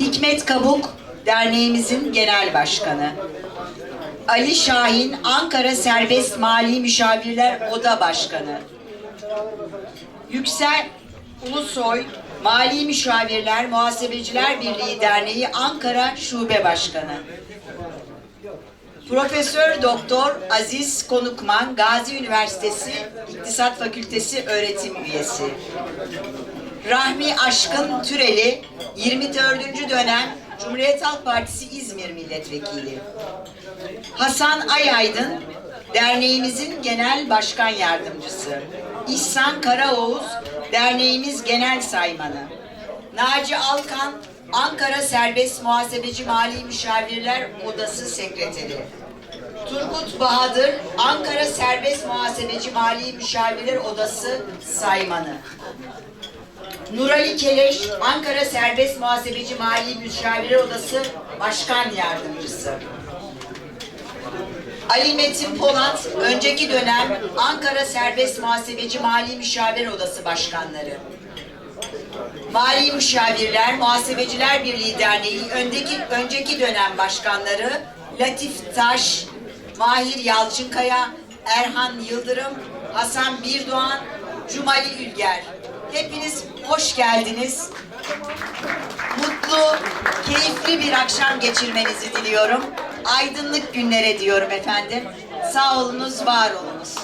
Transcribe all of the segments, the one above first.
Hikmet Kabuk, derneğimizin genel başkanı. Ali Şahin, Ankara Serbest Mali Müşavirler Oda Başkanı. Yüksel Ulusoy, Mali Müşavirler Muhasebeciler Birliği Derneği Ankara Şube Başkanı. Profesör Doktor Aziz Konukman, Gazi Üniversitesi İktisat Fakültesi öğretim üyesi. Rahmi Aşkın Türeli, 24. dönem Cumhuriyet Halk Partisi İzmir Milletvekili. Hasan Ayaydın, derneğimizin genel başkan yardımcısı. İhsan Karaoğuz, derneğimiz genel saymanı. Naci Alkan, Ankara Serbest Muhasebeci Mali Müşavirler Odası Sekreteri. Turgut Bahadır, Ankara Serbest Muhasebeci Mali Müşavirler Odası Saymanı. Nurali Keleş, Ankara Serbest Muhasebeci Mali Müşavirler Odası Başkan Yardımcısı. Ali Metin Polat, önceki dönem Ankara Serbest Muhasebeci Mali Müşavir Odası Başkanları. Mali Müşavirler, Muhasebeciler Birliği Derneği öndeki, önceki dönem başkanları Latif Taş, Mahir Yalçınkaya, Erhan Yıldırım, Hasan Birdoğan, Cumali Ülger. Hepiniz hoş geldiniz. Mutlu, keyifli bir akşam geçirmenizi diliyorum. Aydınlık günlere diyorum efendim. Sağ olunuz, var olunuz.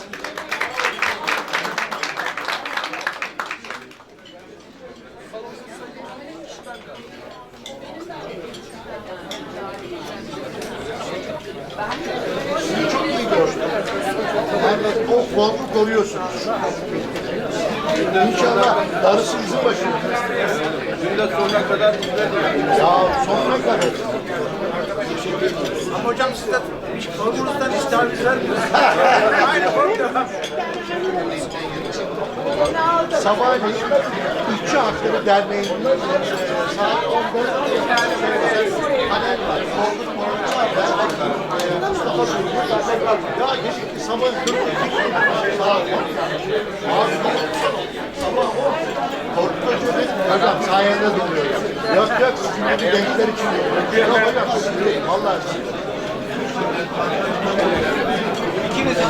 çok O formu koruyorsunuz. İnşallah darısı bizim başımıza. Bundan sonuna kadar ol, sonuna kadar. Ama hocam siz de formunuzdan istavriz vermiyorsunuz. Aynı form devam. Sabahleyin İşçi Hakları Derneği'nin e, saat 10'da panel var. E, Mustafa Sürgün. Ya dedik ki sabah köründe saat 10. Abi sabah 10. Korkut Hoca dedi, hocam sayende doluyor. Yok yok sizin gibi gençler için. Yok hocam sizin değil. Vallahi sizin. İkiniz için